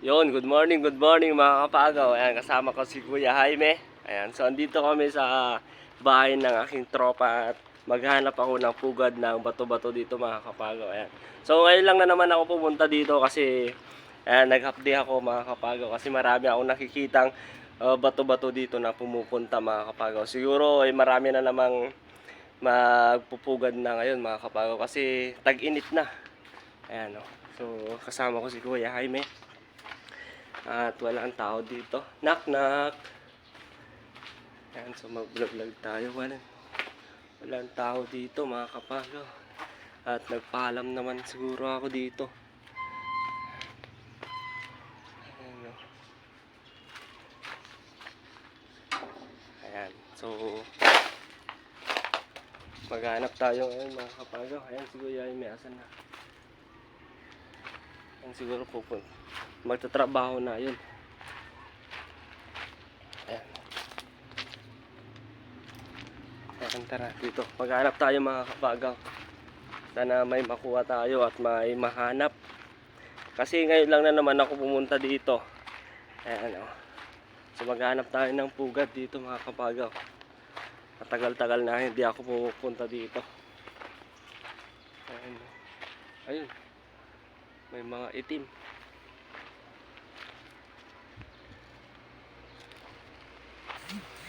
Yon, good morning, good morning mga kapagaw. Ayan, kasama ko si Kuya Jaime. Ayan, so andito kami sa bahay ng aking tropa at maghanap ako ng pugad ng bato-bato dito mga kapagaw. Ayan. So ngayon lang na naman ako pumunta dito kasi ayan, nag-update ako mga kapagaw kasi marami akong nakikitang uh, bato-bato dito na pumupunta mga kapagaw. Siguro ay marami na namang magpupugad na ngayon mga kapagaw kasi tag-init na. Ayan o. So kasama ko si Kuya Jaime. At walang tao dito. Knock knock. Ayan, so mag-vlog-vlog tayo. Walang, walang tao dito mga kapagaw. At nagpaalam naman siguro ako dito. Ayan, o. Ayan. So, maghanap tayo ngayon mga kapagaw. Ayan, siguro yung may asan na. Ayan, siguro pupunta magtatrabaho na yun. Ayan. Ayan, tara dito. Maghanap tayo mga kapagaw. Sana may makuha tayo at may mahanap. Kasi ngayon lang na naman ako pumunta dito. Ayan o. So maghanap tayo ng pugad dito mga kapagaw. Matagal-tagal na hindi ako pupunta dito. Ayan. o. Ayun. May mga itim.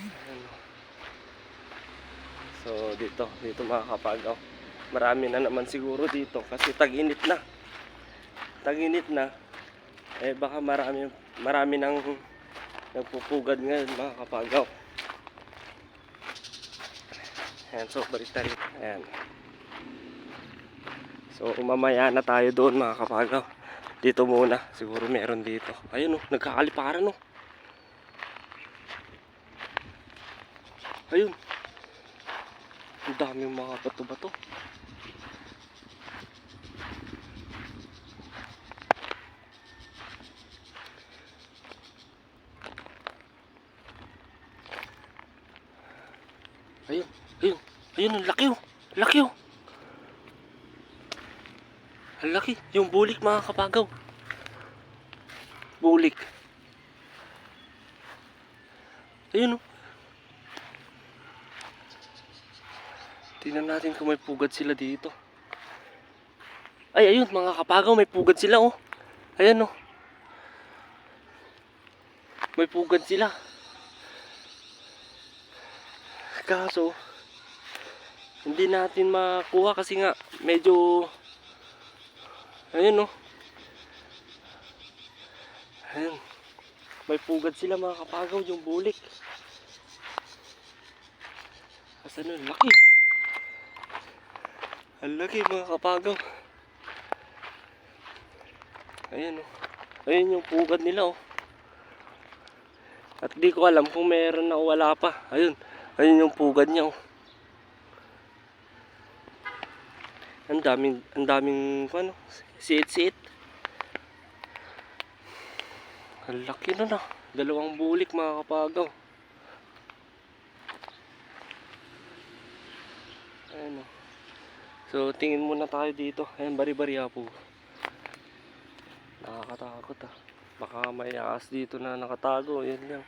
Ayan. So dito, dito mga kapagaw. Marami na naman siguro dito kasi tag-init na. Tag-init na. Eh baka marami marami nang nagpupugad ngayon mga kapagaw. Ayan, so balik tayo. Ayan. So mamaya na tayo doon mga kapagaw. Dito muna, siguro meron dito. Ayun oh, nagkakaliparan oh. Ayun. Ang daming mga bato-bato. Ayun, ayun, ayun, ang laki oh. Laki oh. Ang laki. Yung bulik mga kapagaw. Bulik. Ayun oh. Tingnan natin kung may pugad sila dito. Ay, ayun, mga kapagaw, may pugad sila, oh. Ayan, oh. May pugad sila. Kaso, hindi natin makuha kasi nga, medyo, ayun, oh. Ayan. May pugad sila, mga kapagaw, yung bulik. Asan nun? Laki. Ang laki mga kapagaw. Ayan o. Ayan yung pugad nila oh. At di ko alam kung meron na o wala pa. Ayun. Ayun yung pugad niya oh. Ang daming, ang daming, ano, siit-siit. Ang laki nun ah. Dalawang bulik mga kapagaw. Ayan oh. So, tingin muna tayo dito. Ayan, bari-bari po. Nakakatakot ah. Baka may aas dito na nakatago. Yan lang.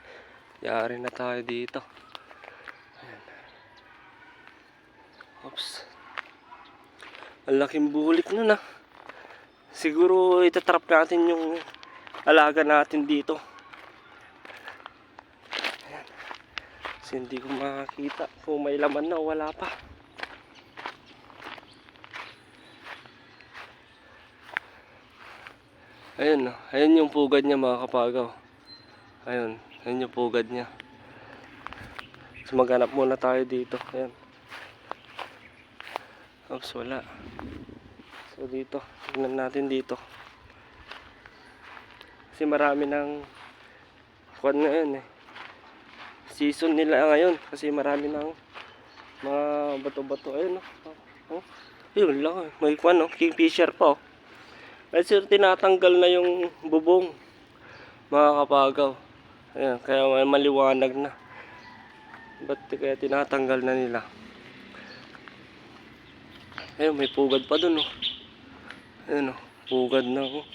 Yari na tayo dito. Ayan. Oops. Ang laking bulik nun ah. Siguro itatrap natin yung alaga natin dito. Ayan. Kasi hindi ko makakita kung may laman na wala pa. Ayun, ayun yung pugad niya mga kapagaw. Ayun, ayun yung pugad niya. So maghanap muna tayo dito. Ayun. Oops, wala. So dito, tingnan natin dito. Kasi marami ng kwan ngayon eh. Season nila ngayon kasi marami ng mga bato-bato. Ayun, oh. oh. Ayun lang, eh. may kwan, oh. kingfisher pa oh. Kasi tinatanggal na yung bubong. Mga kapagaw. Ayan, kaya maliwanag na. Ba't kaya tinatanggal na nila? Ayun, may pugad pa dun, oh. Ayun, oh. Pugad na, oh.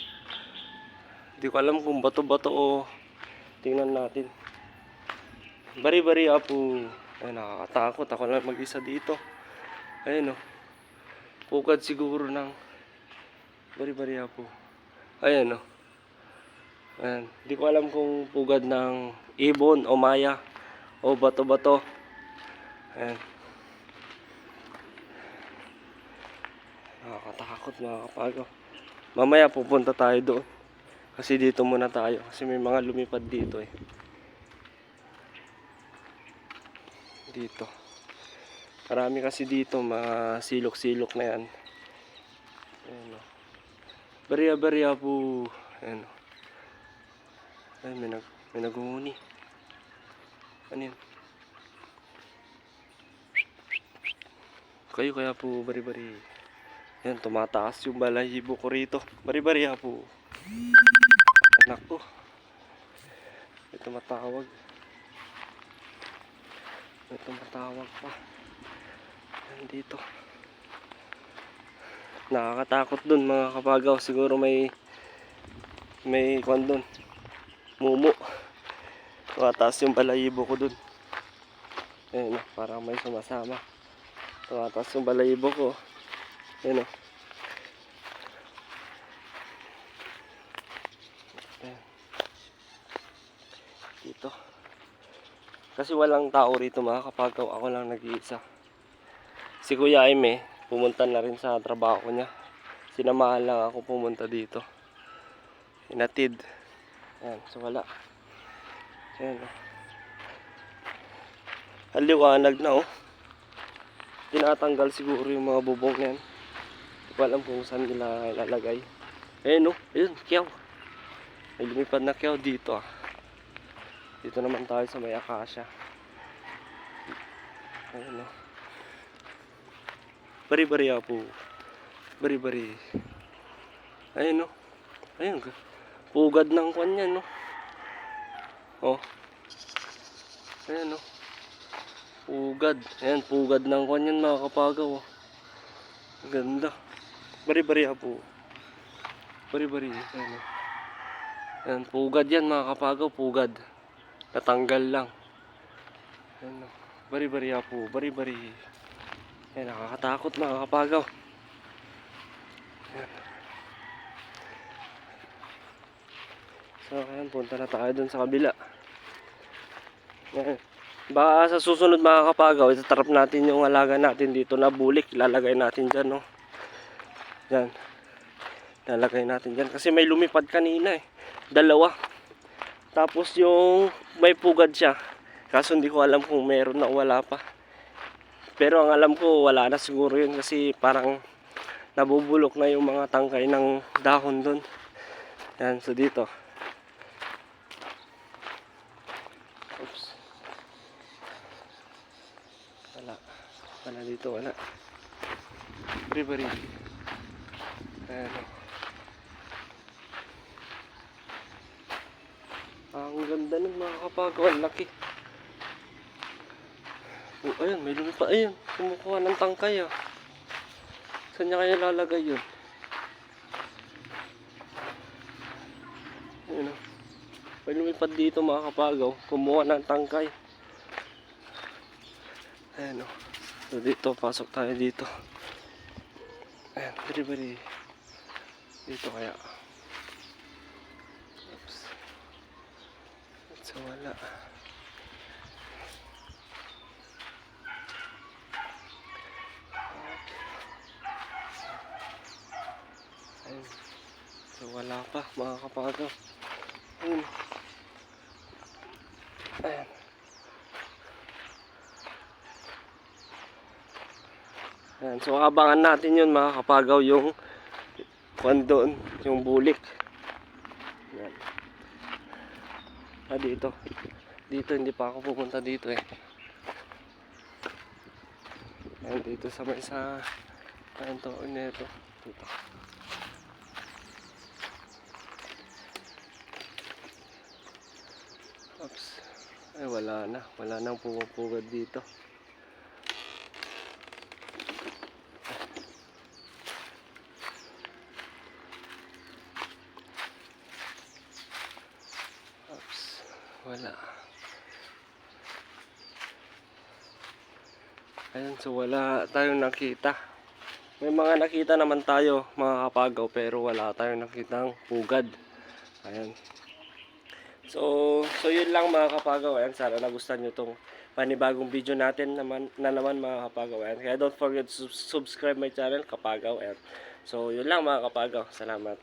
Hindi ko alam kung bato-bato o tingnan natin. Bari-bari apo. Ay, nakakatakot. Ako lang mag-isa dito. Ayun o. Pukad siguro ng bari-bari apo. Ayan o. Ayan. Hindi ko alam kung pugad ng ibon o maya o bato-bato. Ayan. Nakakatakot, nakakapagaw. Mamaya pupunta tayo doon. Kasi dito muna tayo. Kasi may mga lumipad dito eh. Dito. Marami kasi dito, mga silok-silok na yan. Ayan o. Bariya-bariya po. Ayan o. Ay, may, nag, may naguhuni. Ano yun? Kayo kaya po, bari-bari. Yan, tumataas yung balahibo ko rito. Bari-bari po. Anak ko. May tumatawag. May tumatawag pa. Yan dito. Nakakatakot dun mga kapagaw. Siguro may may kwan dun. Mumu. Tumataas yung balahibo ko dun. Ayun, parang may sumasama. Tumataas yung balahibo ko. Ayun o. Ayan. Dito. Kasi walang tao rito mga kapagaw. Ako lang nag-iisa. Si Kuya Aime, pumunta na rin sa trabaho niya. Sinamahan lang ako pumunta dito. Inatid. Ayan, so wala. Ayan o. Ang liwanag na oh. Tinatanggal siguro yung mga bubong na yan. Ko alam kung saan nila ilalagay. Ayun oh, ayun, kiyaw. May lumipad na kiyaw dito ah. Dito naman tayo sa may akasya. Ayun oh. Bari-bari po. Bari-bari. Ayun oh. Ayun. Pugad ng kwan yan no. Oh. Ayan oh. Pugad. Ayan, pugad ng kwan yan mga kapagaw. Oh. Ganda. Bari-bari po. Bari-bari. Oh. Ayan, pugad yan mga kapagaw. Pugad. Natanggal lang. Ayan oh. Bari-bari po. Bari-bari. Ayan, nakakatakot mga kapagaw. Ayan. So, ayan, punta na tayo dun sa kabila. Ayan. Baka sa susunod mga kapagaw, itatrap natin yung alaga natin dito na bulik. Ilalagay natin dyan, no? Yan. Ilalagay natin dyan. Kasi may lumipad kanina eh. Dalawa. Tapos yung may pugad siya. Kaso hindi ko alam kung meron na wala pa. Pero ang alam ko, wala na siguro yun kasi parang nabubulok na yung mga tangkay ng dahon doon. Yan, so dito. Oops. Wala. Wala dito, wala. Bari, Ayan. o. Ang ganda ng mga kapagawa. Laki. Oh, ayun, may lumipa. Ayun, kumukuha ng tangkay ah. Saan niya kaya lalagay yun? Ayun ah. May lumipad dito mga kapagaw. Kumuha ng tangkay. Ayan o. So dito, pasok tayo dito. Ayan, bari. Dito kaya. Oops. So wala. Ayan. So wala pa mga kapagaw. Ayun. Ayan. So abangan natin yun mga kapagaw yung kwan doon, yung bulik. Ayan. Ah, dito. Dito, hindi pa ako pupunta dito eh. Ayan, dito sa may sa Ayan to, nito. Dito. Oops. Ay, wala na. Wala nang pumupugad dito. Wala. Ayan, so wala tayong nakita. May mga nakita naman tayo, mga kapagaw, pero wala tayong nakitang pugad. Ayan. So, so yun lang mga kapagaw. Ayan, sana nagustuhan nyo tong panibagong video natin naman, na naman mga kapagaw. Ayan. Kaya don't forget to sub- subscribe my channel, kapagaw. Ayan. So, yun lang mga kapagaw. Salamat.